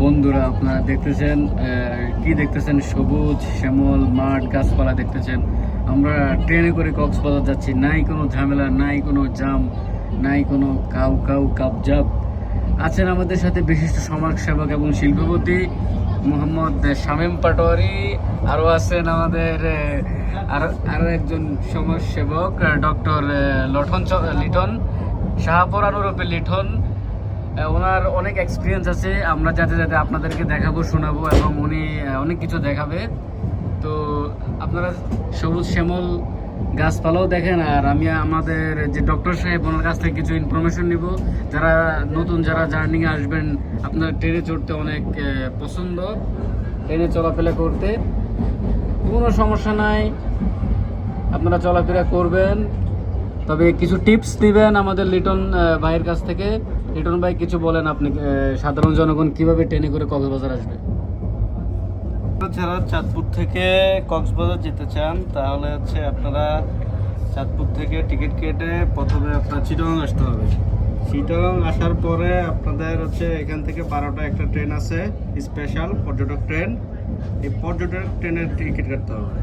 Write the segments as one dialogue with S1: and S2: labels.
S1: বন্ধুরা আপনারা দেখতেছেন কি দেখতেছেন? সবুজ শ্যামল মাঠ গাছপালা দেখতেছেন। আমরা ট্রেনে করে কক্সবাজার যাচ্ছি। নাই কোনো ঝামেলা নাই কোনো জাম নাই কোনো কাউ কাউ কাবজাব আছেন আমাদের সাথে বিশিষ্ট সমাজসেবক এবং শিল্পপতি মোহাম্মদ শামীম পাটোয়ারি। আরও আছেন আমাদের আহ, আরও আরও একজন সমাজসেবক ডক্টর লঠন লিটন। শাহপরান ওরফে লিঠন ওনার অনেক এক্সপিরিয়েন্স আছে, আমরা যাতে যাতে আপনাদেরকে দেখাবো, শোনাবো, এবং উনি অনেক কিছু দেখাবে। তো আপনারা সবুজ শ্যামল গাছপালাও দেখেন, আর আমি আমাদের যে ডক্টর সাহেব, ওনার কাছ থেকে কিছু ইনফরমেশন নিব। যারা নতুন, যারা জার্নিংয়ে আসবেন, আপনার ট্রেনে চড়তে অনেক পছন্দ। ট্রেনে চলাফেরা করতে কোনো সমস্যা নাই। আপনারা চলাফেরা করবেন। তবে কিছু টিপস দিবেন আমাদের লিটন ভাইয়ের কাছ থেকে। লিটন ভাই, কিছু বলেন আপনি সাধারণ জনগণ কীভাবে ট্রেনে করে কক্সবাজার আসবে?
S2: যারা চাঁদপুর থেকে কক্সবাজার যেতে চান, তাহলে হচ্ছে আপনারা চাঁদপুর থেকে টিকিট কেটে প্রথমে আপনার চিটং আসতে হবে। চিটং আসার পরে আপনাদের হচ্ছে এখান থেকে বারোটা একটা ট্রেন আছে, স্পেশাল পর্যটক ট্রেন। এই পর্যটক ট্রেনের টিকিট কাটতে হবে।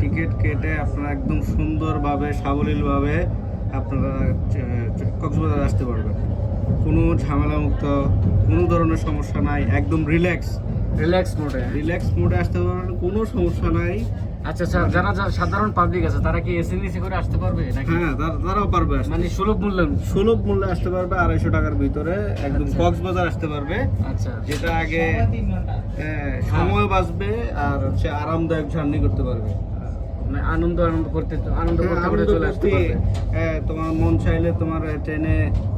S2: টিকিট কেটে আপনারা একদম সুন্দরভাবে সাবলীলভাবে আপনারা কক্সবাজার আসতে পারবেন। কোনো ঝামেলামুক্ত কোনো ধরনের সমস্যা নাই একদম রিল্যাক্স
S1: রিল্যাক্স মোডে
S2: রিল্যাক্স মোডে আসতে পারবেন কোনো সমস্যা নাই।
S1: আচ্ছা স্যার যারা যারা সাধারণ পাবলিক আছে তারা কি এসি নিসি করে আসতে পারবে নাকি?
S2: হ্যাঁ তারা- তারাও পারবে আসতে।
S1: মানে সুলভ মূল্য?
S2: সুলভ মূল্যে আসতে পারবে আড়াইশো টাকার ভিতরে। একদম
S1: আচ্ছা।
S2: কক্সবাজার আসতে পারবে।
S1: আচ্ছা।
S2: যেটা আগে হ্যাঁ, সময় বাঁচবে আর হচ্ছে আরামদায়ক জার্নি করতে পারবে।
S1: মানে আনন্দ আনন্দ করতে আনন্দ
S2: হ্যাঁ,
S1: করতে চলে আসতে পারবে।
S2: হ্যাঁ, তোমার মন চাইলে তোমার ট্রেনে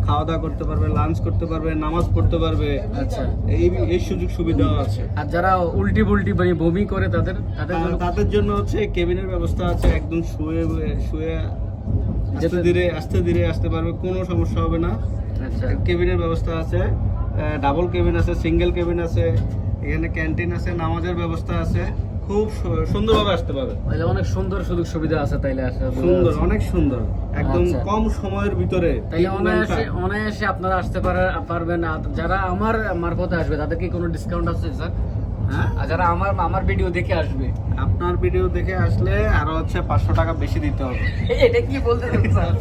S2: খাওয়া দাওয়া করতে পারবে লাঞ্চ করতে পারবে নামাজ পড়তে পারবে।
S1: আচ্ছা।
S2: এই এই সুযোগ সুবিধাও আছে।
S1: আর যারা উল্টি বুল্টি মানে বমি করে তাদের তাদের জন্য
S2: তাদের জন্য হচ্ছে কেবিনের ব্যবস্থা আছে একদম শুয়ে শুয়ে আস্তে
S1: যেতে-
S2: ধীরে আস্তে ধীরে আসতে পারবে কোনো সমস্যা হবে না।
S1: আচ্ছা।
S2: কেবিনের ব্যবস্থা আছে ডাবল কেবিন আছে সিঙ্গেল কেবিন আছে এখানে ক্যান্টিন আছে নামাজের ব্যবস্থা আছে। খুব সুন্দরভাবে আসতে পারবে।
S1: তাহলে অনেক সুন্দর সুযোগ সুবিধা আছে তাইলে আসা
S2: সুন্দর অনেক সুন্দর। একদম
S1: আচ্ছা।
S2: কম সময়ের ভিতরে
S1: তাইলে অনায়াসে অনায়াসে আপনারা আসতে পারে পারবেন যারা আমার মারফতে আসবে তাদের কি কোনো ডিসকাউন্ট আছে স্যার
S2: হ্যাঁ?
S1: যারা আমার আমার ভিডিও দেখে আসবে?
S2: আপনার ভিডিও দেখে আসলে আরও হচ্ছে পাঁচশো টাকা বেশি দিতে হবে।
S1: এটা কি বলতে স্যার